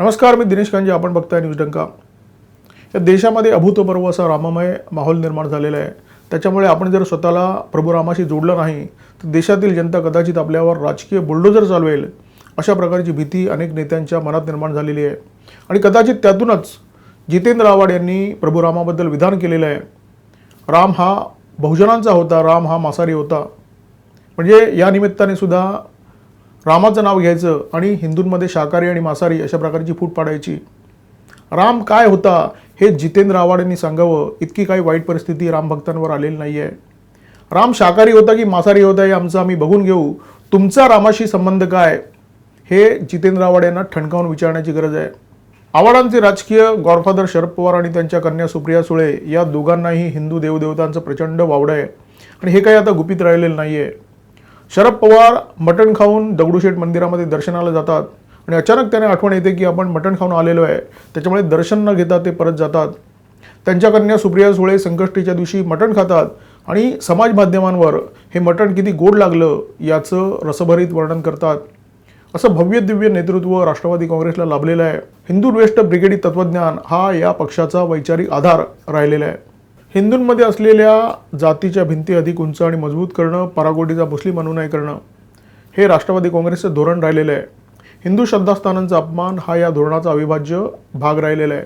नमस्कार मी दिनेश कांजे आपण बघताय न्यूज डंका. या देशामध्ये अभूतपूर्व असा राममय माहोल निर्माण झालेला आहे. त्याच्यामुळे आपण जर स्वतःला प्रभू रामाशी जोडलं नाही तर देशातील जनता कदाचित आपल्यावर राजकीय बुलडोजर चालवेल अशा प्रकारची भीती अनेक नेत्यांच्या मनात निर्माण झालेली आहे. आणि कदाचित त्यातूनच जितेंद्र आव्हाड यांनी प्रभू रामाबद्दल विधान केलेलं आहे. राम हा बहुजनांचा होता राम हा मासारी होता. म्हणजे या निमित्ताने सुद्धा रामाचं नाव घ्यायचं आणि हिंदूंमध्ये शाकाहारी आणि मांसाहारी अशा प्रकारची फूट पाडायची. राम काय होता हे जितेंद्र आव्हाड यांनी सांगावं इतकी काही वाईट परिस्थिती राम भक्तांवर आलेली नाही आहे राम शाकाहारी होता की मांसाहारी होता हे आमचं आम्ही बघून घेऊ. तुमचा रामाशी संबंध काय? हे जितेंद्र आव्हाड यांना ठणकावून विचारण्याची गरज आहे. आव्हाडांचे राजकीय गॉडफादर शरद पवार आणि त्यांच्या कन्या सुप्रिया सुळे या दोघांनाही हिंदू देवदेवतांचं प्रचंड वावडं आहे. आणि हे काही आता गुपित राहिलेलं नाही आहे शरद पवार मटण खाऊन दगडूशेठ मंदिरामध्ये दर्शनाला जातात. आणि अचानक त्याने आठवण येते की आपण मटण खाऊन आलेलो आहे. त्याच्यामुळे दर्शन न घेता ते परत जातात. त्यांच्या कन्या सुप्रिया सुळे संकष्टीच्या दिवशी मटण खातात आणि समाज माध्यमांवर हे मटण किती गोड लागलं याचं रसभरीत वर्णन करतात. असं भव्य दिव्य नेतृत्व राष्ट्रवादी काँग्रेसला लाभलेलं आहे. हिंदू वेस्ट ब्रिगेडी तत्वज्ञान हा या पक्षाचा वैचारिक आधार राहिलेला आहे. हिंदूंमध्ये असलेल्या जातीच्या भिंती अधिक उंच आणि मजबूत करणं परागोटीचा मुस्लिम अनुनय करणं हे राष्ट्रवादी काँग्रेसचं धोरण राहिलेलं आहे. हिंदू श्रद्धास्थानांचा अपमान हा या धोरणाचा अविभाज्य भाग राहिलेला आहे.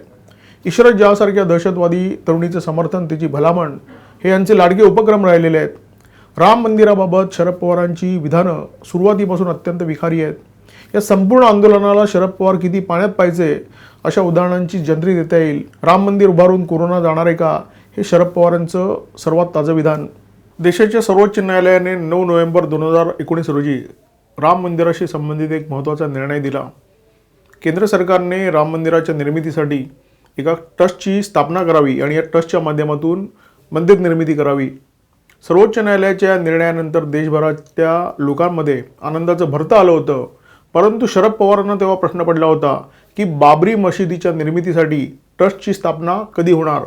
इशरत जहासारख्या दहशतवादी तरुणीचं समर्थन तिची भलामण हे यांचे लाडके उपक्रम राहिलेले आहेत. राम मंदिराबाबत शरद पवारांची विधानं सुरुवातीपासून अत्यंत विखारी आहेत. या संपूर्ण आंदोलनाला शरद पवार किती पाण्यात पाहिजे अशा उदाहरणांची जंत्री देता येईल. राम मंदिर उभारून कोरोना जाणार आहे का? हे शरद पवारांचं सर्वात ताजं विधान. देशाच्या सर्वोच्च न्यायालयाने नऊ नोव्हेंबर दोन हजार एकोणीस रोजी राम मंदिराशी संबंधित एक महत्त्वाचा निर्णय दिला. केंद्र सरकारने राम मंदिराच्या निर्मितीसाठी एका ट्रस्टची स्थापना करावी आणि या ट्रस्टच्या माध्यमातून मंदिर निर्मिती करावी. सर्वोच्च न्यायालयाच्या या निर्णयानंतर देशभरातल्या लोकांमध्ये आनंदाचं भरतं आलं होतं. परंतु शरद पवारांना तेव्हा प्रश्न पडला होता की बाबरी मशिदीच्या निर्मितीसाठी ट्रस्टची स्थापना कधी होणार?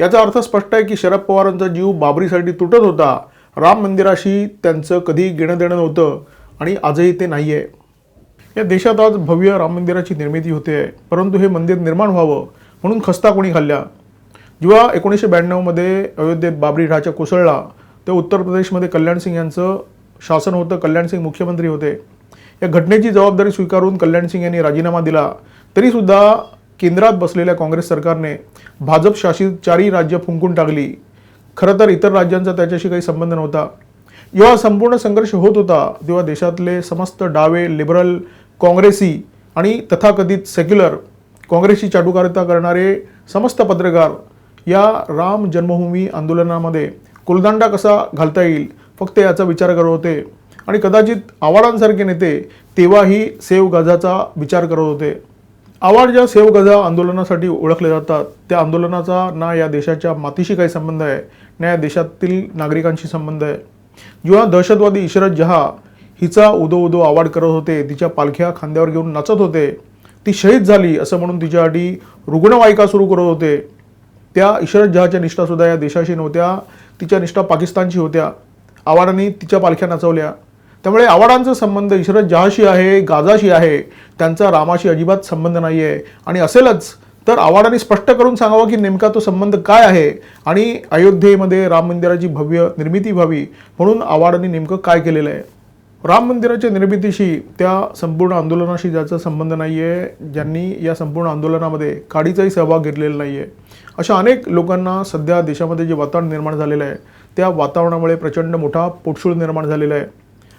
याचा अर्थ स्पष्ट आहे की शरद पवारांचा जीव बाबरीसाठी तुटत होता. राम मंदिराशी त्यांचं कधी घेणं देणं नव्हतं आणि आजही ते नाही आहे या देशात आज भव्य राम मंदिराची निर्मिती होते. आहे परंतु हे मंदिर निर्माण व्हावं म्हणून खस्ता कोणी खाल्ल्या? जेव्हा एकोणीसशे ब्याण्णवमध्ये अयोध्येत बाबरी ढाचा कोसळला तेव्हा उत्तर प्रदेशमध्ये कल्याण सिंग यांचं शासन होतं कल्याण सिंग मुख्यमंत्री होते. या घटनेची जबाबदारी स्वीकारून कल्याण सिंग यांनी राजीनामा दिला. तरीसुद्धा केंद्रात बसलेल्या काँग्रेस सरकारने भाजप शासित चारही राज्य फुंकून टाकली. खरं तर इतर राज्यांचा त्याच्याशी काही संबंध नव्हता. जेव्हा संपूर्ण संघर्ष होत होता तेव्हा देशातले समस्त डावे लिबरल काँग्रेसी आणि तथाकथित सेक्युलर काँग्रेसची चाटुकारिता करणारे समस्त पत्रकार या राम जन्मभूमी आंदोलनामध्ये कुलदांडा कसा घालता येईल फक्त याचा विचार करत होते. आणि कदाचित आव्हाडांसारखे नेते तेव्हाही सेव गजाचा विचार करत होते. आवाड ज्या सेव गजा आंदोलनासाठी ओळखले जातात त्या आंदोलनाचा ना या देशाच्या मातीशी काही संबंध आहे ना या देशातील नागरिकांशी संबंध आहे. जेव्हा दहशतवादी इशरत जहा हिचा उदो उदो आवाड करत होते तिच्या पालख्या खांद्यावर घेऊन नाचत होते. ती शहीद झाली असं म्हणून तिच्यासाठी रुग्णवाहिका सुरू करत होते. त्या इशरत जहाच्या निष्ठासुद्धा या देशाशी नव्हत्या तिच्या निष्ठा पाकिस्तानशी होत्या. आवाडांनी तिच्या पालख्या नाचवल्या. त्यामुळे आवाडांचा संबंध इशरत जहाशी आहे गाजाशी आहे त्यांचा रामाशी अजिबात संबंध नाही आहे आणि असेलच तर आवाडांनी स्पष्ट करून सांगावं की नेमका तो संबंध काय आहे आणि अयोध्येमध्ये राम मंदिराची भव्य निर्मिती व्हावी म्हणून आवाडांनी नेमकं काय केलेलं आहे. राम मंदिराच्या निर्मितीशी त्या संपूर्ण आंदोलनाशी ज्याचा संबंध नाही आहे ज्यांनी या संपूर्ण आंदोलनामध्ये काडीचाही सहभाग घेतलेला नाही आहे अशा अनेक लोकांना सध्या देशामध्ये जे वातावरण निर्माण झालेलं आहे त्या वातावरणामुळे प्रचंड मोठा पोटशूळ निर्माण झालेला आहे.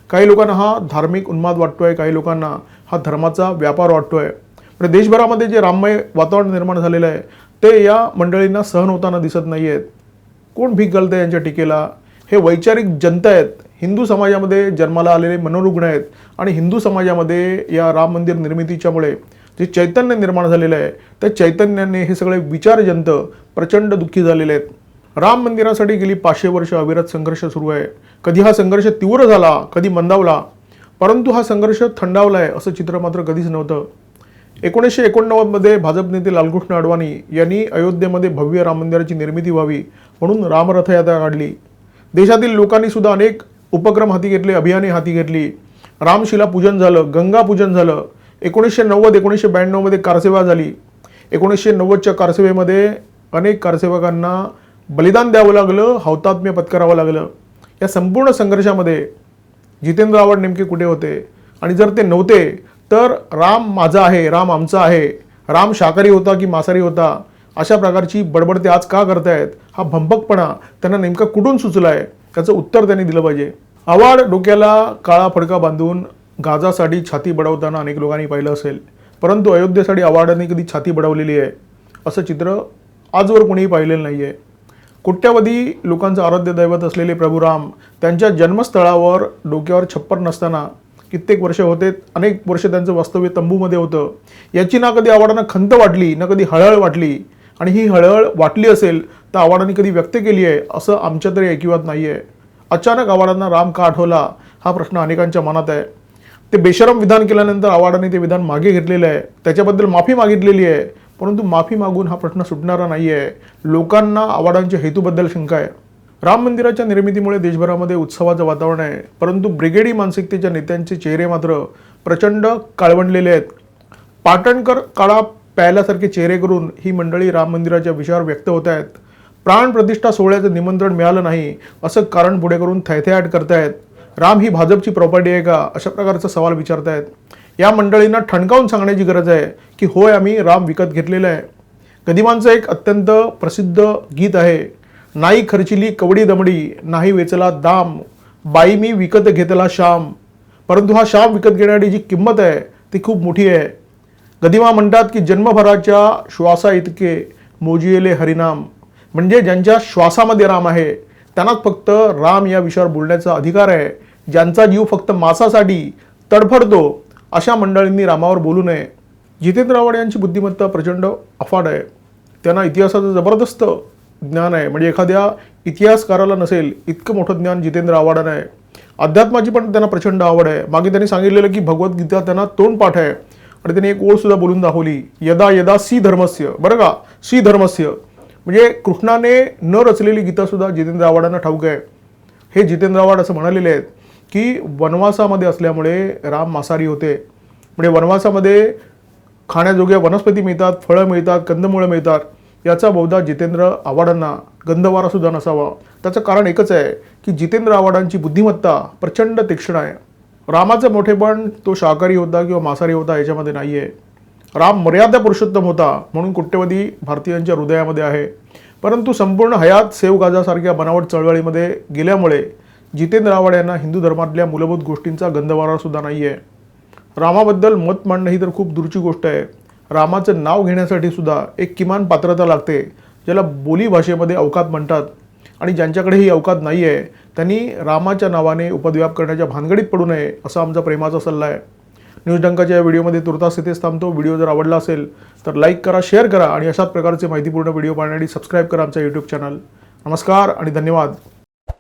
काही लोकांना हा धार्मिक उन्माद वाटतो आहे काही लोकांना हा धर्माचा व्यापार वाटतो आहे म्हणजे देशभरामध्ये जे राममय वातावरण निर्माण झालेलं आहे ते या मंडळींना सहन होताना दिसत नाही आहेत कोण भीक घालतं यांच्या टीकेला? हे वैचारिक जनता आहेत. हिंदू समाजामध्ये जन्माला आलेले मनोरुग्ण आहेत आणि हिंदू समाजामध्ये या राम मंदिर निर्मितीच्यामुळे जे चैतन्य निर्माण झालेलं आहे त्या चैतन्याने हे सगळे विचारजंत प्रचंड दुःखी झालेले आहेत. राम मंदिरासाठी गेली पाचशे वर्ष अविरत संघर्ष सुरू आहे. कधी हा संघर्ष तीव्र झाला कधी मंदावला परंतु हा संघर्ष थंडावला आहे असं चित्र मात्र कधीच नव्हतं. एकोणीसशे एकोणनव्वदमध्ये भाजप नेते लालकृष्ण अडवाणी यांनी अयोध्येमध्ये भव्य राम मंदिराची निर्मिती व्हावी म्हणून रामरथयात्रा काढली. देशातील लोकांनी सुद्धा अनेक उपक्रम हाती घेतले अभियाने हाती घेतली. रामशिला पूजन झालं गंगा पूजन झालं. एकोणीसशे नव्वद एकोणीसशे ब्याण्णवमध्ये कारसेवा झाली. एकोणीसशे नव्वदच्या कारसेवेमध्ये अनेक कारसेवकांना बलिदान द्यावं लागलं हौतात्म्य पत्करावं लागलं. या संपूर्ण संघर्षामध्ये जितेंद्र आव्हाड नेमके कुठे होते? आणि जर ते नव्हते तर राम माझा आहे राम आमचा आहे राम शाकाहारी होता की मांसाहारी होता अशा प्रकारची बडबड ते आज का करतायत? हा भंपकपणा त्यांना नेमका कुठून सुचला आहे त्याचं उत्तर त्यांनी दिलं पाहिजे. आवाड डोक्याला काळा फडका बांधून गाजासाठी छाती बडवताना अनेक लोकांनी पाहिलं असेल. परंतु अयोध्येसाठी आव्हाडाने कधी छाती बडवलेली आहे असं चित्र आजवर कोणीही पाहिलेलं नाही आहे कोट्यावधी लोकांचं आराध्य दैवत असलेले प्रभू राम त्यांच्या जन्मस्थळावर डोक्यावर छप्पर नसताना कित्येक वर्ष होते अनेक वर्ष त्यांचं वास्तव्य तंबूमध्ये होतं. याची ना कधी आव्हाडांना खंत वाटली ना कधी हळहळ वाटली. आणि ही हळहळ वाटली असेल तर आव्हाडांनी कधी व्यक्त केली आहे असं आमच्या तरी ऐकिवात नाही आहे अचानक आव्हाडांना राम का आठवला हा प्रश्न अनेकांच्या मनात आहे. ते बेशरम विधान केल्यानंतर आव्हाडांनी ते विधान मागे घेतलेलं आहे. त्याच्याबद्दल माफी मागितलेली आहे. परंतु माफी मागून हा प्रश्न सुटणारा नाही आहे लोकांना आव्हाडांच्या हेतूबद्दल शंका आहे. राम मंदिराच्या निर्मितीमुळे देशभरामध्ये उत्सवाचं वातावरण आहे. परंतु ब्रिगेडी मानसिकतेच्या नेत्यांचे चेहरे मात्र प्रचंड काळवंडलेले आहेत. पाटणकर काळा प्यायल्यासारखे चेहरे करून ही मंडळी राम मंदिराच्या विषयावर व्यक्त होत आहेत. प्राण प्रतिष्ठा सोहळ्याचं निमंत्रण मिळालं नाही असं कारण पुढे करून थैथयाट करतायत. राम ही भाजपची प्रॉपर्टी आहे का? अशा प्रकारचा सवाल विचारतायत. या मंडळींना ठणकावून सांगण्याची गरज आहे की होय आम्ही राम विकत घेतलेला आहे. गदिमांचं एक अत्यंत प्रसिद्ध गीत आहे नाही खर्चिली कवडी दमडी नाही वेचला दाम बाई मी विकत घेतला श्याम. परंतु हा श्याम विकत घेण्याची जी किंमत आहे ती खूप मोठी आहे. गदिमा म्हणतात की जन्मभराच्या श्वासा इतके मोजियेले हरिनाम. म्हणजे ज्यांच्या श्वासामध्ये राम आहे त्यांनाच फक्त राम या विषयावर बोलण्याचा अधिकार आहे. ज्यांचा जीव फक्त मांसासाठी तडफडतो अशा मंडळींनी रामावर बोलू नये. जितेंद्र आव्हाड यांची बुद्धिमत्ता प्रचंड अफाट आहे. त्यांना इतिहासाचं जबरदस्त ज्ञान आहे. म्हणजे एखाद्या इतिहासकाराला नसेल इतकं मोठं ज्ञान जितेंद्र आव्हाडानं आहे. अध्यात्माची पण त्यांना प्रचंड आवड आहे. मागे त्यांनी सांगितलेलं की भगवद्गीता त्यांना तोंडपाठ आहे. आणि त्यांनी एक ओळसुद्धा बोलून दाखवली. यदा यदा सी धर्मस्य बरं का? सी धर्मस्य म्हणजे कृष्णाने न रचलेली गीतासुद्धा जितेंद्र आव्हाडांना ठाऊक आहे. हे जितेंद्र आव्हाड असं म्हणालेले आहेत. की वनवासामध्ये असल्यामुळे राम मांसाहारी होते. म्हणजे वनवासामध्ये खाण्याजोग्या वनस्पती मिळतात फळं मिळतात कंदमुळं मिळतात. याचा बहुधा जितेंद्र आव्हाडांना गंधवारा सुद्धा नसावा. त्याचं कारण एकच आहे की जितेंद्र आव्हाडांची बुद्धिमत्ता प्रचंड तीक्ष्ण आहे. रामाचं मोठेपण तो शाकाहारी होता किंवा मांसाहारी होता याच्यामध्ये नाही आहे राम मर्यादा पुरुषोत्तम होता म्हणून कुट्यवधी भारतीयांच्या हृदयामध्ये आहे. परंतु संपूर्ण हयात सेव गाजासारख्या बनावट चळवळीमध्ये गेल्यामुळे जितेंद्र आव्हाड यांना हिंदू धर्मातल्या मूलभूत गोष्टींचा गंधवारा सुद्धा नाही आहे रामाबद्दल मत मांडणं ही तर खूप दूरची गोष्ट आहे. रामाचं नाव घेण्यासाठी सुद्धा एक किमान पात्रता लागते ज्याला बोली भाषेमध्ये अवकात म्हणतात. आणि ज्यांच्याकडे ही अवकात नाही आहे त्यांनी रामाच्या नावाने उपद्व्याप करण्याच्या भानगडीत पडू नये असा आमचा प्रेमाचा सल्ला आहे. न्यूज डंकाच्या या व्हिडिओमध्ये तुर्तास इथेच थांबतो. व्हिडिओ जर आवडला असेल तर लाईक करा शेअर करा आणि अशाच प्रकारचे माहितीपूर्ण व्हिडिओ पाहण्यासाठी सबस्क्राईब करा आमचा यूट्यूब चॅनल. नमस्कार आणि धन्यवाद.